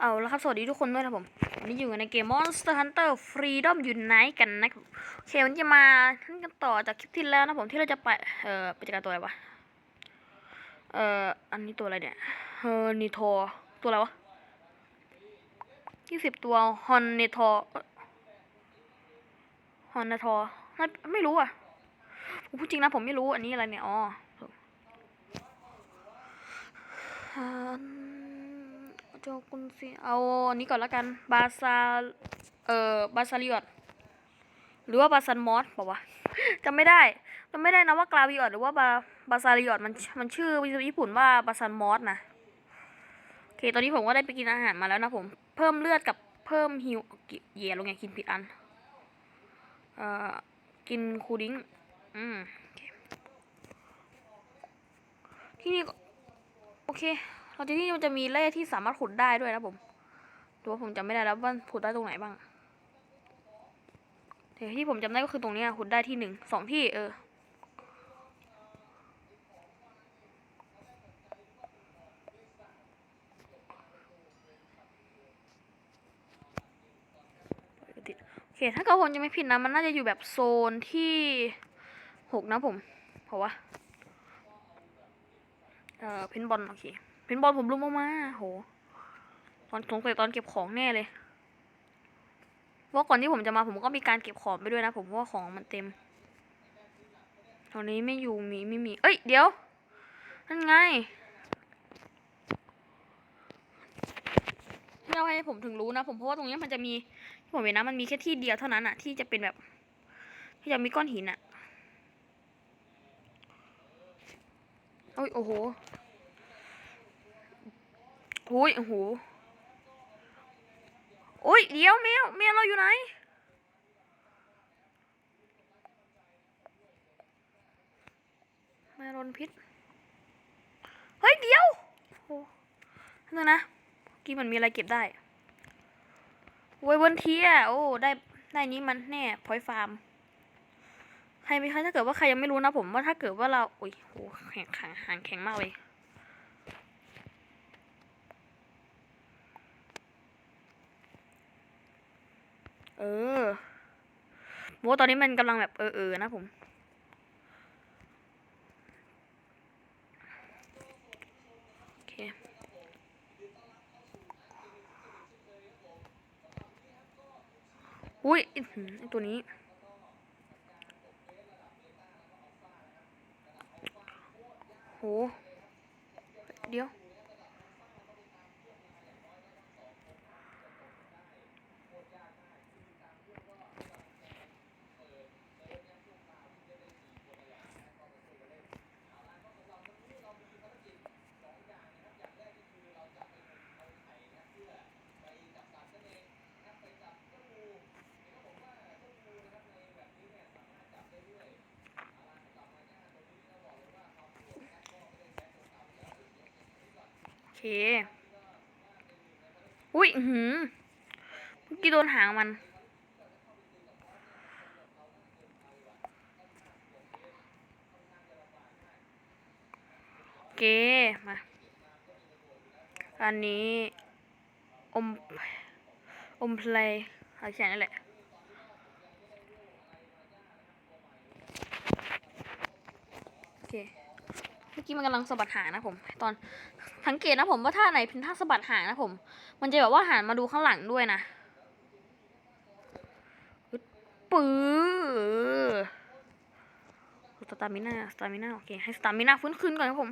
เอาแล้วครับ สวัสดีทุกคนด้วยนะผม วันนี้อยู่ในเกม Monster Hunter Freedom Unite กันนะครับโอเควันนี้จะมาขึ้นกันต่อจากคลิปที่แล้วนะผมที่เราจะไป เอ่อไปจัดการตัวอะไรวะ เอ่อ อันนี้ตัวอะไรเนี่ยเฮอร์นิโทตัวอะไรวะยี่สิบตัวฮอนเนทอฮอนเนทอไม่ไม่รู้อะผมพูดจริงนะผมไม่รู้อันนี้อะไรเนี่ย อ๋อ จกุนซีเอาอันนี้ก่อนละกัน บาซา เอ่อ บาซาริออดหรือว่าบาซันมอสบอกว่าจำไม่ได้จำไม่ได้นะว่ากลาวิออดหรือว่าบาบาซาริออดมันมันชื่อภาษาญี่ปุ่นว่าบาซันมอสนะโอเค ตอนนี้ผมก็ได้ไปกินอาหารมาแล้วนะผม เพิ่มเลือดกับเพิ่มฮิวเย่ลงไงกินผิดอัน เอ่อ กินคูดิ้งอืมที่นี่ก็โอเค เราจะที่มันจะมีแร่ที่สามารถขุดได้ด้วยนะผมแตัวาผมจำไม่ได้แล้วว่าขุดได้ตรงไหนบ้างแต่ที่ผมจำได้ก็คือตรงนี้ขุดได้ที่หนึ่งสองที่เออโอเค ถ้าเกิดผมจะไม่ผิดนะมันน่าจะอยู่แบบโซนที่หกนะผม เพราะว่า เอ่อเพนบอลโอเค เพนบอลผมรู้มากๆโห ตอนสงสัยตอนเก็บของแน่เลยเพราะก่อนที่ผมจะมาผมก็มีการเก็บของไปด้วยนะ ผมเพราะว่าของมันเต็มตอนนี้ไม่อยู่มีไม่มี เอ้ยเดี๋ยว นั่นไงไม่เอาให้ผมถึงรู้นะ ผมเพราะว่าตรงนี้มันจะมีที่ผมเห็นนะมันมีแค่ที่เดียวเท่านั้นอะที่จะเป็นแบบ ที่จะมีก้อนหินอะโอ้ยโอ้โห โอ้ยโหโอ้ยเดี๋ยวแมวแมวเราอยู่ไหนแมวโดนพิษ เฮ้ย เดี๋ยวโอ้นั่นนะกี้มันมีอะไรเก็บได้โว้ยบนเทียโอ้ได้ได้นี้มันแน่พอยฟาร์มใครไหมคะถ้าเกิดว่าใครยังไม่รู้นะผมว่าถ้าเกิดว่าเราโอ้ยโหแข็งขังหางแข็งมากเลย เออโมตอนนี้มันกำลังแบบเออเออนะผม โอเค อุ้ยตัวนี้โห เดี๋ยว อเคอุ้ยหือเมื่อกี้โดนหางมัน โอเค มา อันนี้ อม อมเพลย์อะไรแค่นั้นแหละโอเค เมื่อกี้มันกำลังสะบัดหางนะผม ตอน สังเกตนะผมว่าท่าไหนเป็นท่าสะบัดหางนะผม มันจะแบบว่าหันมาดูข้างหลังด้วยนะปื้อสตามิน่าสตามิน่าโอเค ให้สตามิน่าฟื้นคืนก่อนครับผม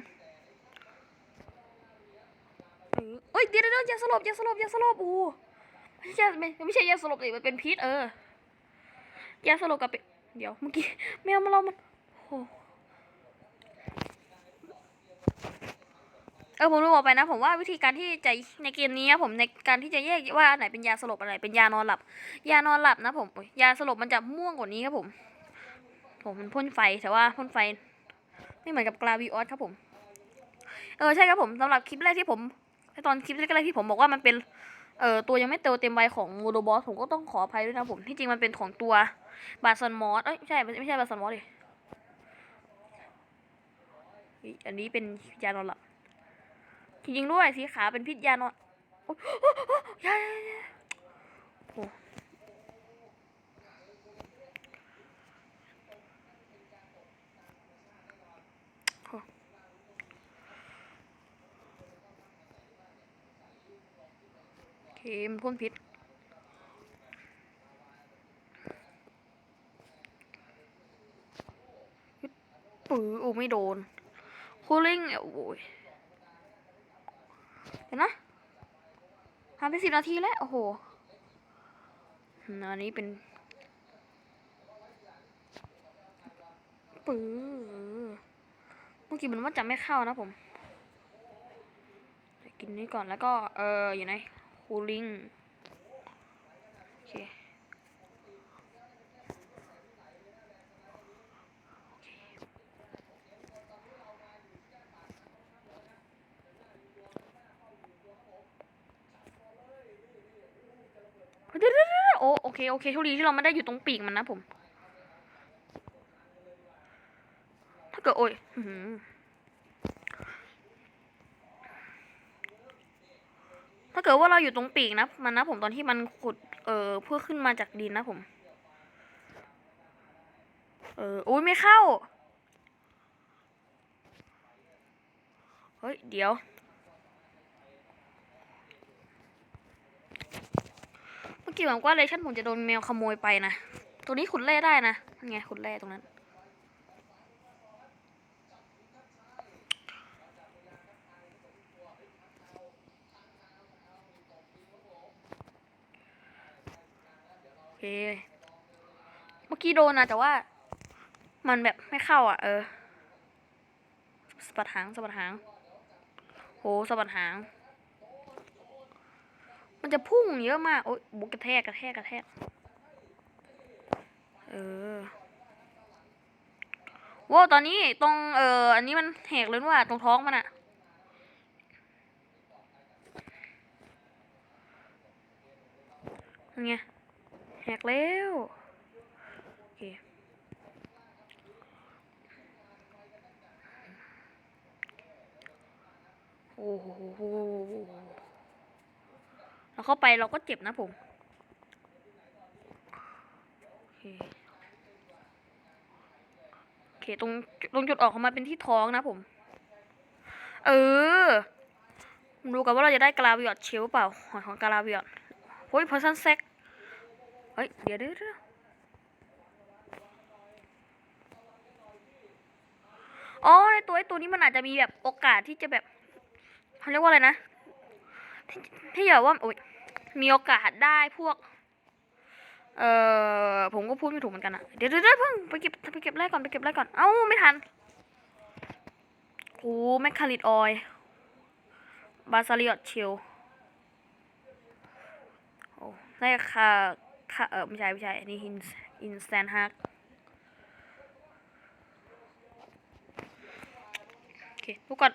เอ้ยเดี๋ยวเดี๋ยวยาสลบยาสลบยาสลบอู้ไม่ใช่ไม่ไม่ใช่ยาสลบเลยมันเป็นพิษเออ ยาสลบกับเป็นเดี๋ยวเมื่อกี้แมวมาเรามันโอ้ เออผมรู้บอกไปนะ ผมว่าวิธีการที่จะในเกมนี้นะผมในการที่จะแยกว่าอันไหนเป็นยาสลบอันไหนเป็นยานอนหลับ ยานอนหลับนะผมยาสลบมันจะม่วงกว่านี้ครับผม ผมมันพ่นไฟแต่ว่าพ่นไฟ ไม่เหมือนกับกลาวิออสครับผม เออใช่ครับผมสำหรับคลิปแรกที่ผมตอนคลิปแรกๆที่ผมบอกว่ามันเป็นเอ่อตัวยังไม่โตเต็มวัยของโมโดบอสผมก็ต้องขออภัยด้วยนะผมที่จริงมันเป็นของตัวบาซันมอสเอ้ยไม่ใช่ไม่ใช่บาซันมอสดิเฮ้ยอันนี้เป็นยานอนหลับ จริงด้วยสีขาวเป็นพิษยานอนโอ้ยโอ้ยโอ้ยอย่าอย่าอย่โอ้โอ้โอเคมันพ่นพิษปื้อโอ้ไม่โดนคูลิ่งเนี่ยโอ้ย เดี๋ยวนะผ่านไปสิบนาทีแล้ว โอ้โหอันนี้เป็นปื้อเมื่อกี้มันว่าจะไม่เข้านะผม กินนี้ก่อนแล้วก็ เอออยู่ไหนคูลิงโอเค เดี๋ยวเดี๋ยวเดี๋ยว โอเคโอเคโชคดีที่เราไม่ได้อยู่ตรงปีกมันนะผม ถ้าเกิดโอ้ยถ้าเกิดว่าเราอยู่ตรงปีกนะมันนะผมตอนที่มันขุดเอ่อเพื่อขึ้นมาจากดินนะผม เอออุ้ยไม่เข้า เฮ้ย เดี๋ยว เกี้หวังว่าเลชั่นผมจะโดนแมวขโมยไปนะ ตัวนี้ขุดแร่ได้นะนั่นไงขุดแร่ตรงนั้น โอเค เมื่อกี้โดนนะแต่ว่า มันแบบไม่เข้าอะ เออสะบัดหางสะบัดหาง โหสะบัดหาง มันจะพุ่งเยอะมาก โอ๊ยบุกกระแทกกระแทกกระแทก เออว้าตอนนี้ตรงเอออันนี้มันแหกเลยว่าตรงท้องมันอะไงแหกแล้วโอเคโอ้โห เราเข้าไปเราก็เจ็บนะผมโอเคโอเคตรงตรงจุดออกของมันเป็นที่ท้องนะผม เออดูกันว่าเราจะได้กราวิออดเชลเปล่าหอยของกราวิออดเฮ้ยพอซันแซกเฮ้ยเดี๋ยวเดี๋ยวเดี๋ยวอ๋อในตัวไอ้ตัวนี้มันอาจจะมีแบบโอกาสที่จะแบบเขาเรียกว่าอะไรนะ ที่ที่แบบว่าโอ้ยมีโอกาสได้พวก เอ่อผมก็พูดไม่ถูกเหมือนกันอะเดี๋ยวเดี๋ยวเดี๋ยเพิ่งไปเก็บไปเก็บแรกก่อนไปเก็บแรกก่อนเอ้าไม่ทันโอ้แมคคาริดออยบาซาริออดชิลโอ้ได้ค่ะค่ะเออไม่ใช่ไม่ใช่อันนี้อินอินสแตนฮักโอเคดูก่อน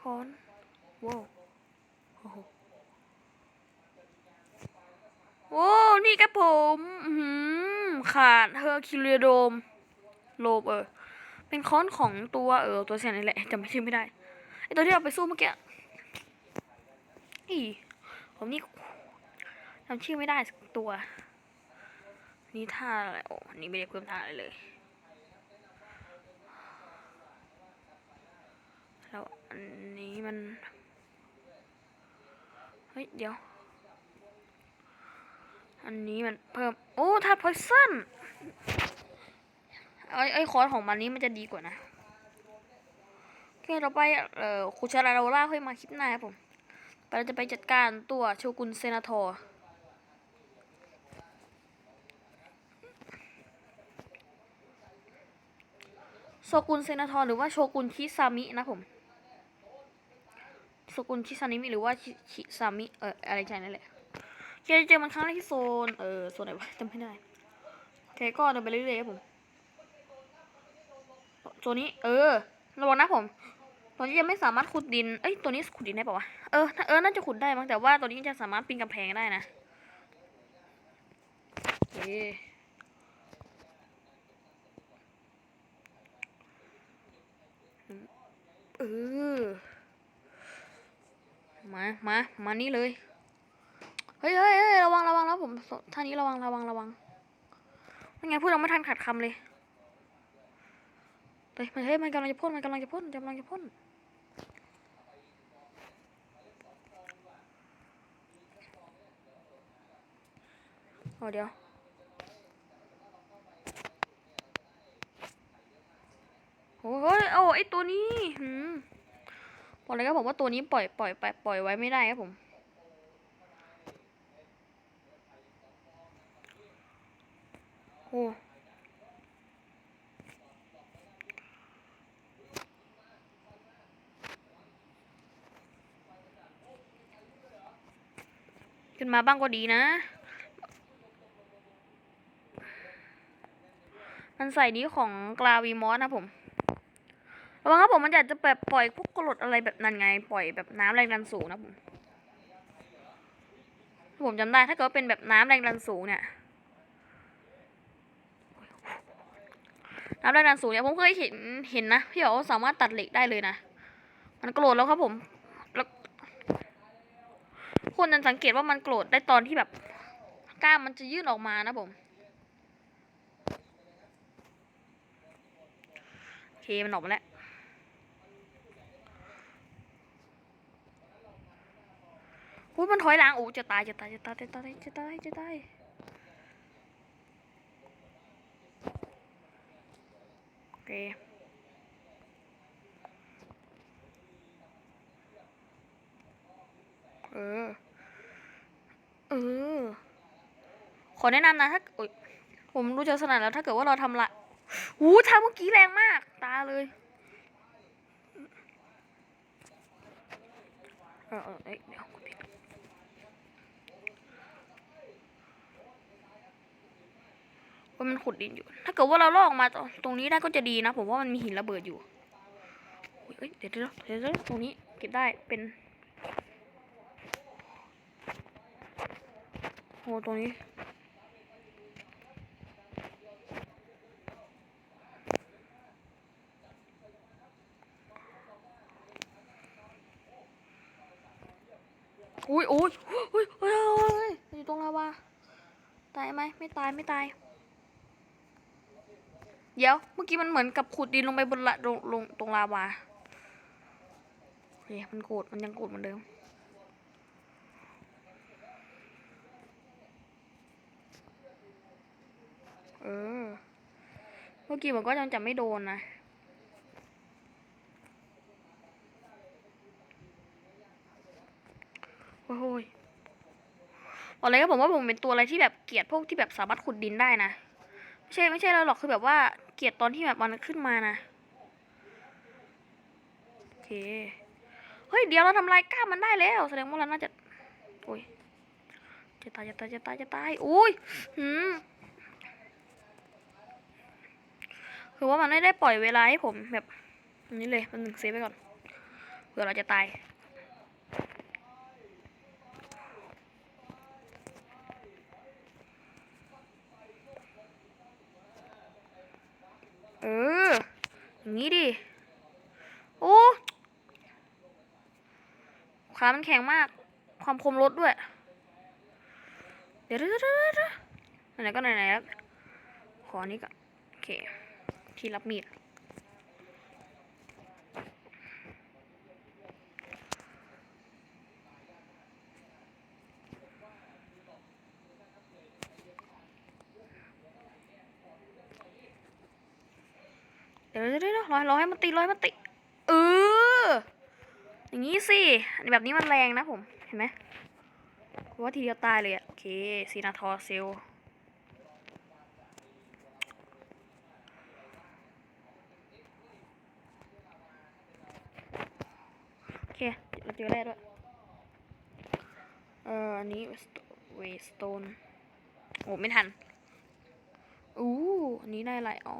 คอนว้าวโอ้โหโอ้นี่ครับผมอื้อหือ ขาดเฮอร์คิวเลียโดมโลบเออ เป็นค้อนของตัวเออตัวเสียนี่แหละจำไม่ชื่อไม่ได้ไอตัวที่เราไปสู้เมื่อกี้อีผมนี่จำชื่อไม่ได้สักตัว นี่ท่าอะไรโอ้อันนี่ไม่ได้เพิ่มท่าอะไรเลยแล้วอันนี้มัน เฮ้ย เดี๋ยว อันนี้มันเพิ่ม โอ้ถ้าพอยซันไอ้ไอคอร์สของมันนี้มันจะดีกว่านะโอเคเราไปเอ่อคูชาราโรล่าค่อยมาคลิปหน้าครับผมไปเราจะไปจัดการตัวโชกุนเซนาทอร์โชกุนเซนาทอร์หรือว่าโชกุนคิซามินะผมสกุลชิซานิมิหรือว่าชิซามิเอออะไรใช่นั่นแหละ เคเจอมันครั้งแรกที่โซน เออ โซนไหนวะจำไม่ได้โอเคก็เดินไปเรื่อยๆครับผม ตัวนี้ เออ ระวังนะผม ตอนนี้ยังไม่สามารถขุดดิน เอ้ย ตัวนี้ขุดดินได้ปะวะ เออน่าเออ น่าจะขุดได้มั้ง แต่ว่าตัวนี้จะสามารถปีนกำแพงได้นะโเออ มา มา มานี่เลย เฮ้ยเฮ้ยเฮ้ยระวังระวังแล้วผมท่านี้ระวังระวังระวังไม่งั้นพูดเราไม่ทันขัดคำเลยเฮ้ยมันเฮ้ยมันกำลังจะพ่นมันกำลังจะพ่นกำลังจะพ่นเอาเดี๋ยวโอ้ยโอ้ไอตัวนี้หืมบอกเลยครับผมว่าตัวนี้ปล่อยปล่อยไปปล่อยไว้ไม่ได้ครับผม อ้ขึ้นมาบ้างก็ดีนะ มันใส่นี้ของกลาวีมอสนะผมระวังครับผมมันอยากจะแบบปล่อยพวกกรดอะไรแบบนั้นไง ปล่อยแบบน้ำแรงดันสูงนะผม ผมจำได้ถ้าเกิดเป็นแบบน้ำแรงดันสูงเนี่ย น้ำแรงดันสูงเนี่ยผมเคยเห็นเห็นนะพี่บอกว่าสามารถตัดเหล็กได้เลยนะ มันโกรธแล้วครับผม แล้วคนนั้นสังเกตว่ามันโกรธได้ตอนที่แบบกล้ามมันจะยื่นออกมานะผมโอเคมันออกมาแล้วอุ้ยมันถอยหลังอู้จะตายจะตายจะตายจะตายจะตายจะตายโอ เคเออ เออ ขอแนะนำนะถ้าผมรู้จักสนานแล้วถ้าเกิดว่าเราทำละอู้ทำเมื่อกี้แรงมาก ตาเลยเออเออเอ้ยเดี๋ยวกูปิด ว่ามันขุดดินอยู่ ถ้าเกิดว่าเราลอกออกมาตรงนี้ได้ก็จะดีนะ ผมว่ามันมีหินระเบิดอยู่เดี๋ยวเดี๋ยวเดี๋ยวตรงนี้เก็บได้เป็นโอ้ตรงนี้ อุ้ยอุ้ยอุ้ยอุ้ยอุ้ยอยู่ตรงลาวาตายไหมไม่ตายไม่ตาย เดี๋ยว เมื่อกี้มันเหมือนกับขุดดินลงไปบนละลงลงตรงลาวาเฮ้ยมันโกรธมันยังโกรธเหมือนเดิม เออ เมื่อกี้มันก็ยังจะไม่โดนนะโอ้ยบอกเลยก็ผมว่าผมเป็นตัวอะไรที่แบบเกลียดพวกที่แบบสามารถขุดดินได้นะ ไม่ใช่ไม่ใช่แล้วหรอกคือแบบว่า เกลียดตอนที่แบบมันขึ้นมานะโอเคเฮ้ยเดี๋ยวเราทำลายกล้ามมันได้แล้วแสดงว่าเราน่าจะโอ้ยจะตายจะตายจะตายจะตายอุ้ยหืมคือว่ามันไม่ได้ปล่อยเวลาให้ผมแบบนนี้เลยมันหนึ่งเซฟไปก่อนเผื่อเราจะตาย เอออย่างนี้ดิ โอ้ขามันแข็งมาก ความคมลดด้วย เดี๋ยวเดี๋ยวเดี๋ยวไหนก็ไหนๆแล้ว ขออันนี้ก่อน โอเค ที่รับมีด เดี๋ยวเดี๋ยวเดี๋ยวรอรอให้มันติรอให้มันติเอออย่างนี้สิแบบนี้มันแรงนะผม เห็นไหมว่าทีเดียวตายเลยอะโอเคซีนาทอร์เซลโอเคเราเจอแร่ด้วยเอออันนี้เวสโตนโอ้ไม่ทันอู้อันนี้ได้อะไรอ๋อ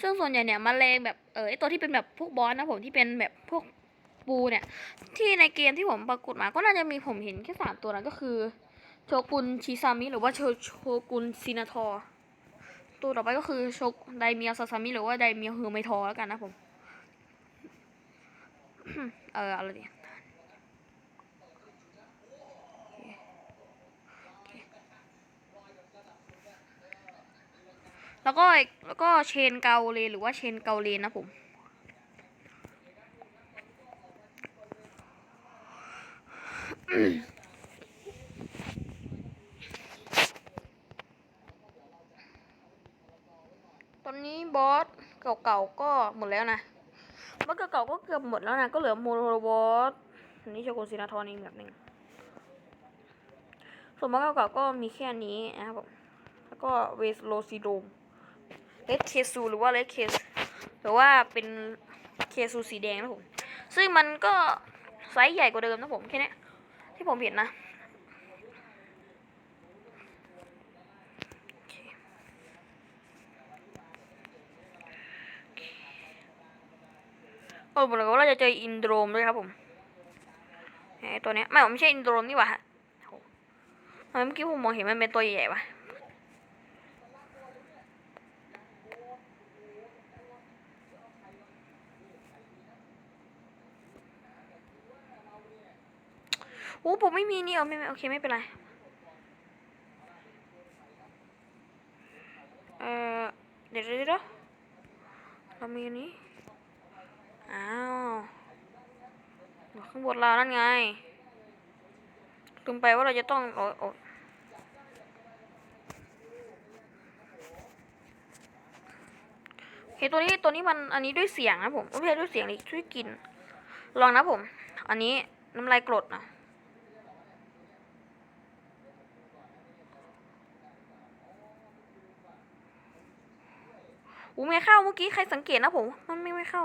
ซึ่งส่วนใหญ่เนี่ยมแมลงแบบเออตัวที่เป็นแบบพวกบอสนะผมที่เป็นแบบพวกปูเนี่ย ที่ในเกมที่ผมปรากฏมาก็น่าจะมีผมเห็นแค่สามตัวนะก็คือโชกุนชิซามิหรือว่าโชโชกุนซินาทอร์ตัวต่อไปก็คือโชกไดเมียวซาซามิหรือว่าไดเมียวเฮอร์ไมทอร์แล้วกันนะผม เอออะไรดี แล้วก็แล้วก็เชนเกาเลหรือว่าเชนเกาเลนนะผมตอนนี้บอสเก่าๆก็หมดแล้วนะบอสเก่าๆก็เกือบหมดแล้วนะ ก็เหลือโมโรบอสอันนี้โชกุนซินาทอนอีกแบบหนึ่งส่วนบอสเก่าๆก็มีแค่นี้นะครับผมแล้วก็เวสโลซิโดม เลดเคซูหรือว่าเลดเคสหรือว่าเป็นเคซูสีแดงนะผม ซึ่งมันก็ไซส์ใหญ่กว่าเดิมนะผมแค่นี้ที่ผมเห็นนะเออบอกเลยว่าเราจะเจออินโดรมด้วยครับผมไอตัวเนี้ยไม่ผมไม่ใช่อินโดรมนี่หว่าทำไมเมื่อกี้ผมมองเห็นมันเป็นตัวใหญ่ๆวะ อ้ผมไม่มีนี่เอาไม่ไม่โอเคไม่เป็นไร เออเดี๋ยวเดี๋ยวเรามีนี้ อ้าวอยู่ข้างบนเรานั่นไงลืมไปว่าเราจะต้องโอ้โอ้โอเคตัวนี้ตัวนี้มันอันนี้ด้วยเสียงนะผมไม่ใช่ด้วยเสียงเลยช่วยกิน ลองนะผม อันนี้น้ำลายกรดนะ อูไม่เข้าเมื่อกี้ใครสังเกตนะผม มันไม่ไม่เข้า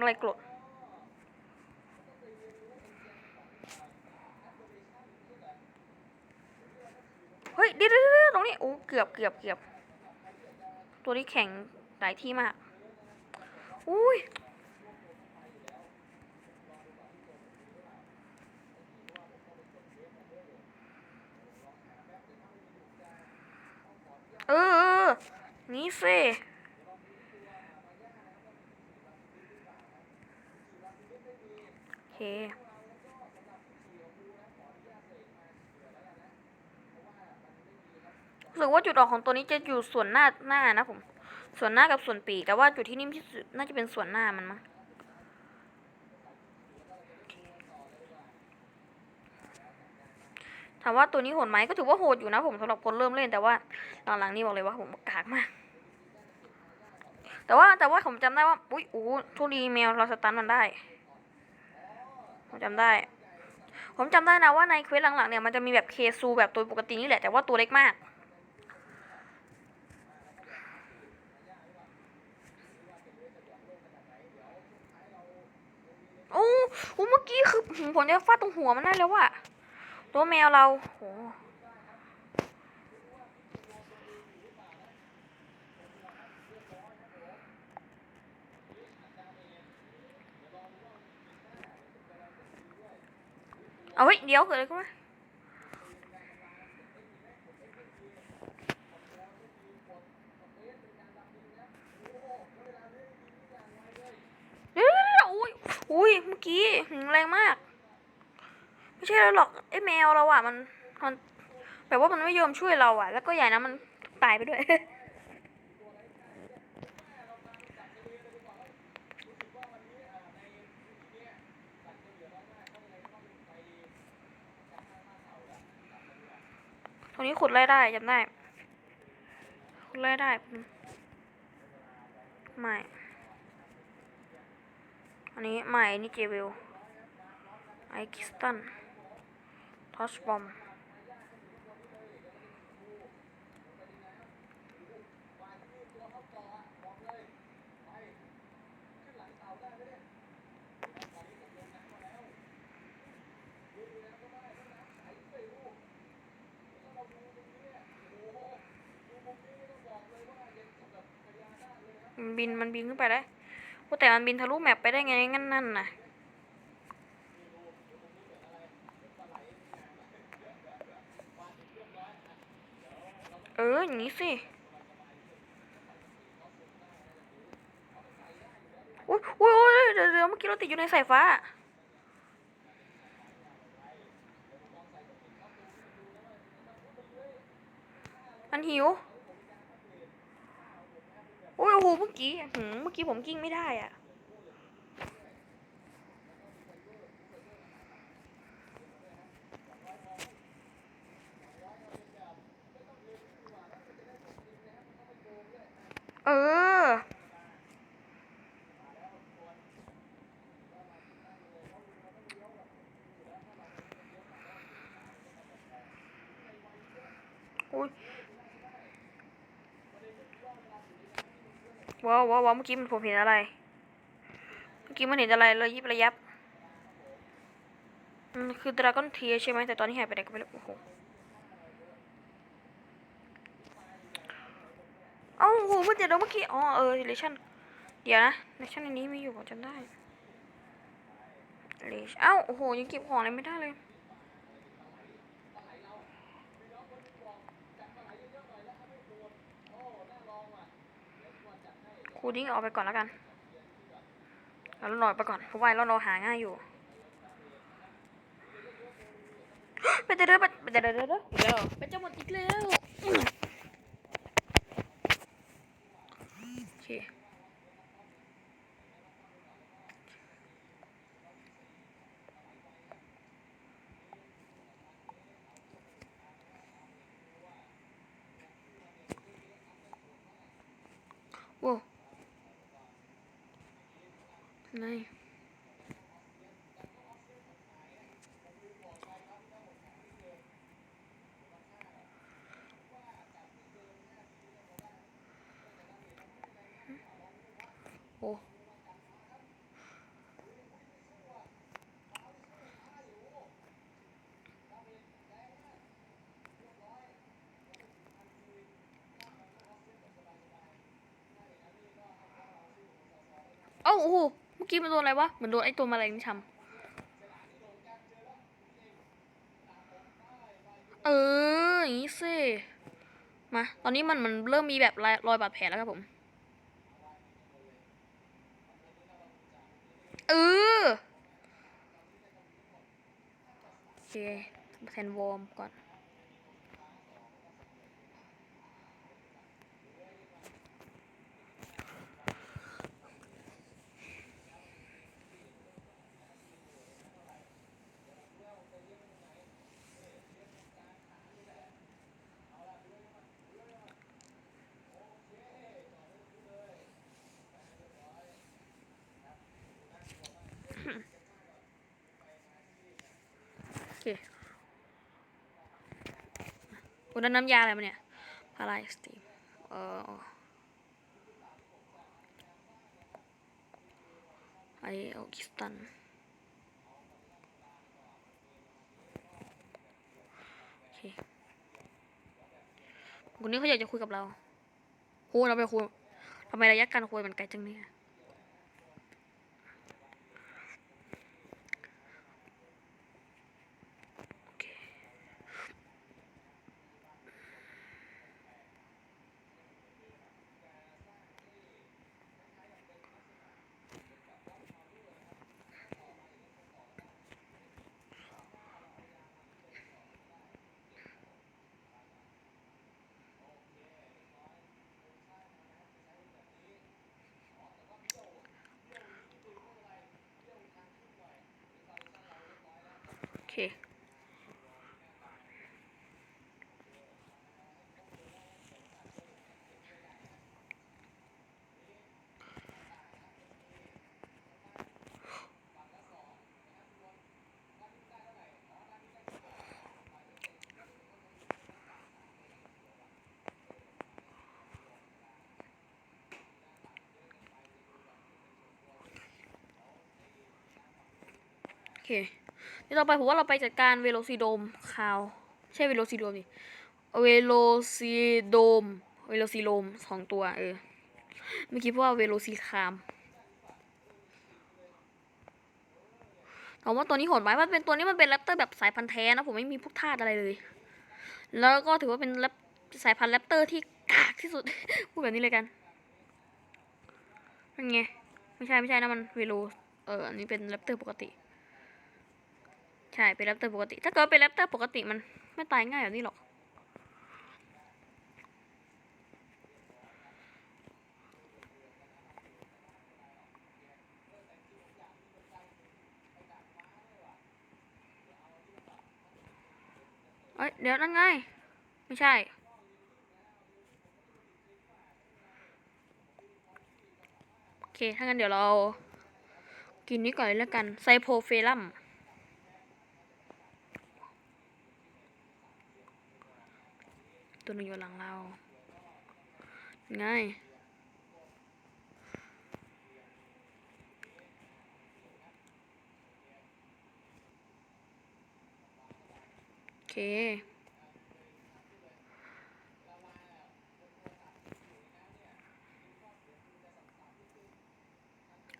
อะไรกรดเฮ้ยเดี๋ยวเดี๋ยวเดี๋ยวตรงนี้โอ้เกือบเกือบเกือบตัวนี้แข็งหลายที่มาก อุ้ยเออ นี่สิโอเครู้สึกว่าจุดออกของตัวนี้จะอยู่ส่วนหน้าหน้านะผม ส่วนหน้ากับส่วนปีกแต่ว่าจุดที่นิ่มที่สุดน่าจะเป็นส่วนหน้ามันมั้งถามว่าตัวนี้โหดไหมก็ถือว่าโหดอยู่นะผมสำหรับคนเริ่มเล่นแต่ว่าหลังๆนี่บอกเลยว่าผมกากมาก แต่ว่าแต่ว่าผมจำได้ว่า อุ้ยอู้ทุรีแมวเราสตันมันได้ ผมจำได้ ผมจำได้นะว่าในเควสหลังๆเนี่ยมันจะมีแบบเคซูแบบตัวปกตินี่แหละแต่ว่าตัวเล็กมากโอ้โหเมื่อกี้คือผมจะฟาดตรงหัวมันได้แล้วว่ะตัวแมวเราโห เอาเฮ้ยเดี๋ยวเกิดอะไรขึ้นวะเดี๋ยวอุ้ยอุ้ยเมื่อกี้หืมแรงมาก ไม่ใช่แล้วหรอกไอ้แมวเราอะมันมันแบบว่ามันไม่ยอมช่วยเราอะ แล้วก็ใหญ่นะมันตายไปด้วย ตรงนี้ ขุดไล่ได้จำได้ ขุดไล่ได้ใหม่ อันนี้ใหม่นี่เจวิลไอคิสตันทอชบอม บินมันบินขึ้นไปได้ว่าแต่มันบินทะลุแมปไปได้ไงงั้นนั่นน่ะเอออย่างนี้สิอุ้ยอุ้ยเดี๋ยวเดี๋ยวมื่อกี้เราติดอยู่ในสายฟ้า มันหิว อ้ยโอ้โหเมื่อกี้หืมเมื่อกี้ผมกิ้งไม่ได้อะเออ โอ้ย ว้าวว้าวว้าวเมื่อกี้มันผมเห็นอะไร เมื่อกี้มันเห็นอะไรเลยยิบระยับอืมคือดราก้อนเทียใช่ไหมแต่ตอนนี้หายไปไหนก็ไม่รู้โอ้โหเอ้าโอ้โหเมื่อเดี๋ยวเมื่อกี้อ๋อเออเลชั่นเดี๋ยวนะเลชั่นในนี้มีอยู่ผมจำได้เลชเอ้าโอ้โหยังเก็บของอะไรไม่ได้เลย ครูดิ้งออกไปก่อนแล้วกันเราหน่อยไปก่อนเพราะว่าเราเราหาง่ายอยู่ไปเจอเด้อไปเด้อเด้อเด้ออีกแล้วไปจะหมดอีกแล้วโอเคโว้ ไงโอ้เอาโอ้โห มื่อกี้มันโดนอะไรวะ เหมือนโดนไอ้ตัวแมลงนี่ทำเออ อย่างนี้สิ มา ตอนนี้มันมันเริ่มมีแบบรอยรอยบาดแผลแล้วครับผม เออ โอเคแทนวอร์มก่อน วันนั้น้ำยาอะไรมาเนี่ยพาราสตีมเออไอโอกิสตันโอเคคนนี้เขาอยากจะคุยกับเราคุยเราไปคุยทำไมระยะการคุยมันไกลจังเนี่ย อเคเดี๋ยวต่อไปผมว่าเราไปจัดการเวโรซิโดมคาวใช่เวโรซิโดมดิเวโรซิโดมเวโรซิโลมสองตัวเออเมื่อกี้พราะว่าเวโรซิคามถามว่าตัวนี้โหดไหมมันเป็นตัวนี้มันเป็นแรปเตอร์แบบสายพันธุ์แท้นะผมไม่มีพวกธาตุอะไรเลย แล้วก็ถือว่าเป็นแรปสายพันธุ์แรปเตอร์ที่กากที่สุด พูดแบบนี้เลยกันนั่นไงไม่ใช่ไม่ใช่นะมันเวโลเอออันนี้เป็นแรปเตอร์ปกติ ใช่เป็นแรปเตอร์ปกติ ถ้าเกิดเป็นแรปเตอร์ปกติมันไม่ตายง่ายแบบนี้หรอก เอ้ย เดี๋ยวนั่นไง ไม่ใช่โอเค ถ้างั้นเดี๋ยวเรา กินนี้ก่อนเลยแล้วกันไซโพเฟลัม ตัวหนึงอยู่หลังเราไงโอเค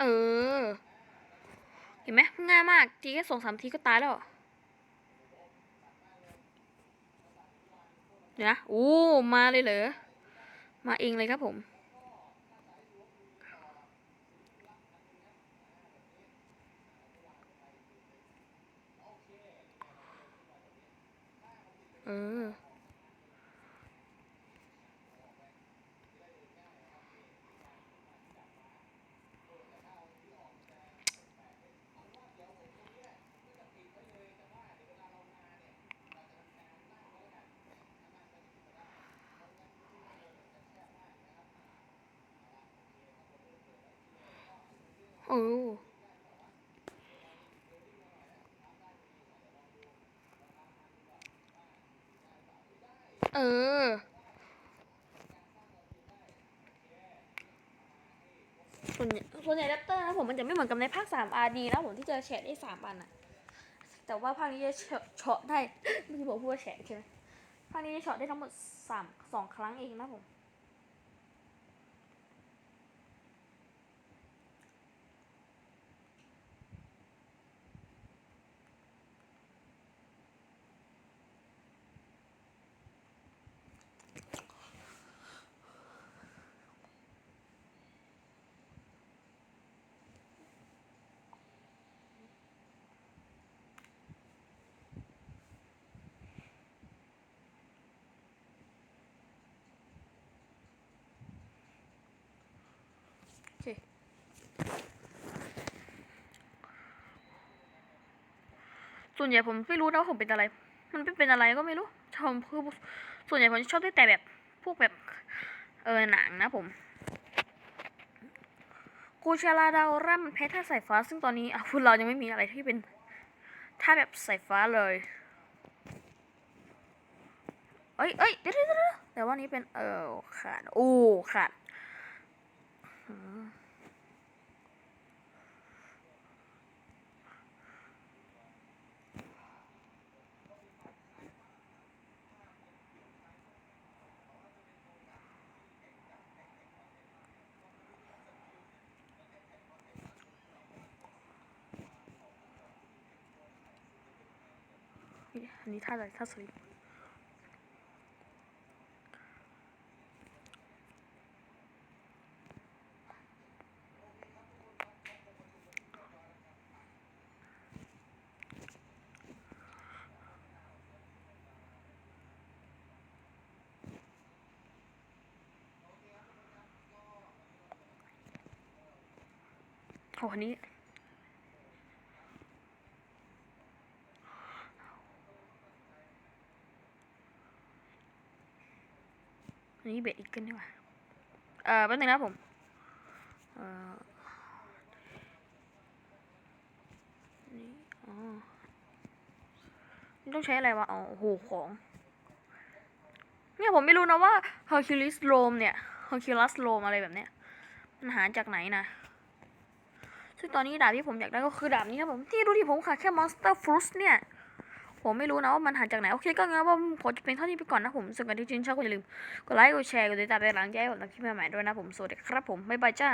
เออ เห็นไหมง่ายมาก ทีแค่สองสามทีก็ตายแล้ว เดี๋ยวนะอู้มาเลยเหรอ มาเองเลยครับผม เออ อ้เออ ส่วนใหญ่ส่วนใหญ่แรปเตอร์นะผมมันจะไม่เหมือนกับในภาคสามอดีนะผมที่จะแฉะได้สามอันอะแต่ว่าภาคนี้จะเฉาะได้เมื่อกี้บอกพูดว่าแฉใช่ไหมภาคนี้จะเฉาะได้ทั้งหมดสามสองครั้งเองนะผม เคส่วนใหญ่ผมไม่รู้นะว่าผมเป็นอะไร มันไม่เป็นอะไรก็ไม่รู้ชอบคือส่วนใหญ่ผมชอบได้แต่แบบพวกแบบเออหนังนะผมกูชาลาดาวรัมมันแพ้ท่าสายฟ้า ซึ่งตอนนี้อะคุณเรายังไม่มีอะไรที่เป็นท่าแบบสายฟ้าเลยเอ้ยเอ้ยเดี๋ยวเดี๋ยวเดี๋ยวแต่ว่านี้เป็นเออขาดโอ้ขาด อันนี้ท่าอะไอ้อันนี้อันนี้เบสอีกเกินดีกว่า เอ่อแป๊บนึงนะผม เอ่อ นี่ อ๋อต้องใช้อะไรวะ อ๋อโอ้โหของ เนี่ยผมไม่รู้นะว่า Hercules Rome เนี่ย Hercules Rome อะไรแบบเนี้ย มันหาจากไหนนะ ซึ่งตอนนี้ดาบที่ผมอยากได้ก็คือดาบนี้ครับผม ที่รู้ที่ผมขาดแค่มอนสเตอร์ฟลุสเนี่ย ผมไม่รู้นะว่ามันหาจากไหน โอเคก็งั้นว่าผมจะเป็นเท่านี้ไปก่อนนะผมส่วนกันที่ชื่นชอบก็อย่าลืม กดไลค์ กดแชร์ กดติดตามเป็นกำลังใจให้ผมทำคลิปใหม่ๆด้วยนะผม สวัสดีครับผม บ๊ายบายจ้า